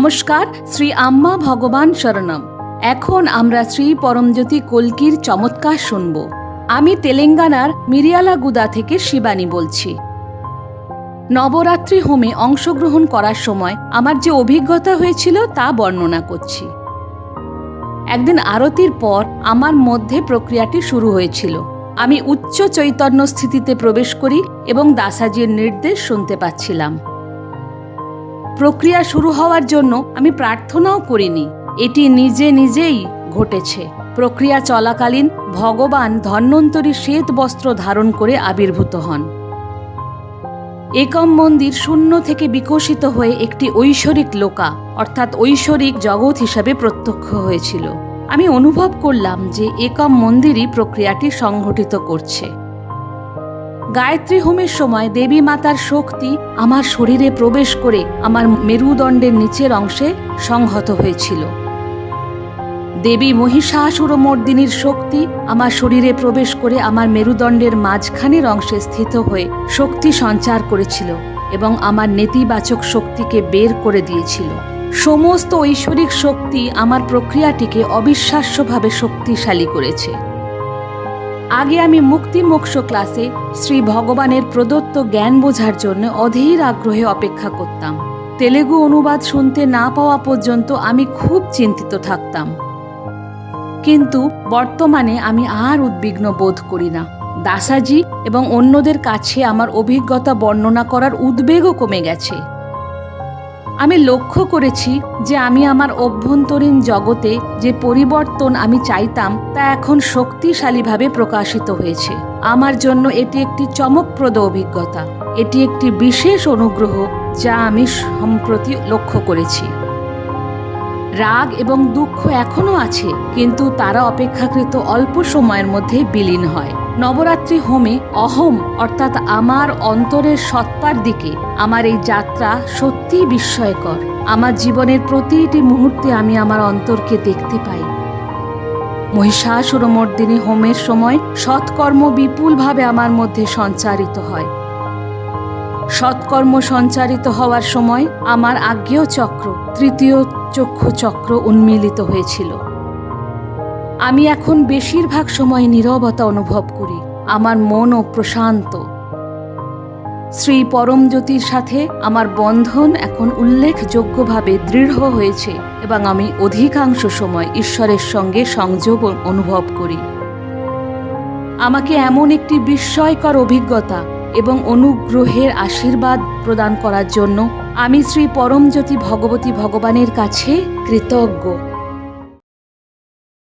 নমস্কার, শ্রী আম্মা ভগবান শরণম। এখন আমরা শ্রী পরমজ্যোতি কল্কির চমৎকার শুনব। আমি তেলেঙ্গানার মিরিয়ালাগুদা থেকে শিবানী বলছি। নবরাত্রি হোমে অংশগ্রহণ করার সময় আমার যে অভিজ্ঞতা হয়েছিল তা বর্ণনা করছি। একদিন আরতির পর আমার মধ্যে প্রক্রিয়াটি শুরু হয়েছিল। আমি উচ্চ চৈতন্য স্থিতিতে প্রবেশ করি এবং দাসাজির নির্দেশ শুনতে পাচ্ছিলাম। প্রক্রিয়া শুরু হওয়ার জন্য আমি প্রার্থনাও করিনি। এটি নিজে নিজেই ঘটেছে। প্রক্রিয়া চলাকালীন ভগবান ধন্বন্তরী শ্বেত বস্ত্র ধারণ করে আবির্ভূত হন। একম মন্দির শূন্য থেকে বিকশিত হয়ে একটি ঐশ্বরিক লোকা, অর্থাৎ ঐশ্বরিক জগৎ হিসাবে প্রত্যক্ষ হয়েছিল। আমি অনুভব করলাম যে একম মন্দিরই প্রক্রিয়াটি সংঘটিত করছে। গায়ত্রী হোমের সময় দেবী মাতার শক্তি আমার শরীরে প্রবেশ করে আমার মেরুদণ্ডের নিচের অংশে সংহত হয়েছিল। দেবী মহিষাসুর মর্দিনীর শক্তি আমার শরীরে প্রবেশ করে আমার মেরুদণ্ডের মাঝখানের অংশে স্থিত হয়ে শক্তি সঞ্চার করেছিল এবং আমার নেতিবাচক শক্তিকে বের করে দিয়েছিল। সমস্ত ঐশ্বরিক শক্তি আমার প্রক্রিয়াটিকে অবিশ্বাস্যভাবে শক্তিশালী করেছে। আগে আমি মুক্তি মোক্ষ ক্লাসে শ্রী ভগবানের প্রদত্ত জ্ঞান বোঝার জন্য অধীর আগ্রহে অপেক্ষা করতাম। তেলেগু অনুবাদ শুনতে না পাওয়া পর্যন্ত আমি খুব চিন্তিত থাকতাম। কিন্তু বর্তমানে আমি আর উদ্বিগ্ন বোধ করি না। দাসাজি এবং অন্যদের কাছে আমার অভিজ্ঞতা বর্ণনা করার উদ্বেগও কমে গেছে। আমি লক্ষ্য করেছি যে আমি আমার অভ্যন্তরীণ জগতে যে পরিবর্তন আমি চাইতাম, তা এখন শক্তিশালীভাবে প্রকাশিত হয়েছে। আমার জন্য এটি একটি চমকপ্রদ অভিজ্ঞতা। এটি একটি বিশেষ অনুগ্রহ যা আমি সম্প্রতি লক্ষ্য করেছি। রাগ এবং দুঃখ এখনও আছে, কিন্তু তারা অপেক্ষাকৃত অল্প সময়ের মধ্যে বিলীন হয়। নবরাত্রি হোমে অহম, অর্থাৎ আমার অন্তরের সত্তার দিকে, আমার এই যাত্রা সত্যিই বিস্ময়কর। আমার জীবনের প্রতিটি মুহূর্তে আমি আমার অন্তরকে দেখতে পাই। মহিষাসুরমর্দিনী হোমের সময় সৎকর্ম বিপুলভাবে আমার মধ্যে সঞ্চারিত হয়। সৎকর্ম সঞ্চারিত হওয়ার সময় আমার আজ্ঞেয় চক্র, তৃতীয় চক্ষু চক্র উন্মিলিত হয়েছিল। আমি এখন বেশিরভাগ সময় নীরবতা অনুভব করি, আমার মনও প্রশান্ত। শ্রী পরমজ্যোতির সাথে আমার বন্ধন এখন উল্লেখযোগ্যভাবে দৃঢ় হয়েছে এবং আমি অধিকাংশ সময় ঈশ্বরের সঙ্গে সংযোগ অনুভব করি। আমাকে এমন একটি বিস্ময়কর অভিজ্ঞতা এবং অনুগ্রহের আশীর্বাদ প্রদান করার জন্য আমি শ্রী পরমজ্যোতি ভগবতী ভগবানের কাছে কৃতজ্ঞ।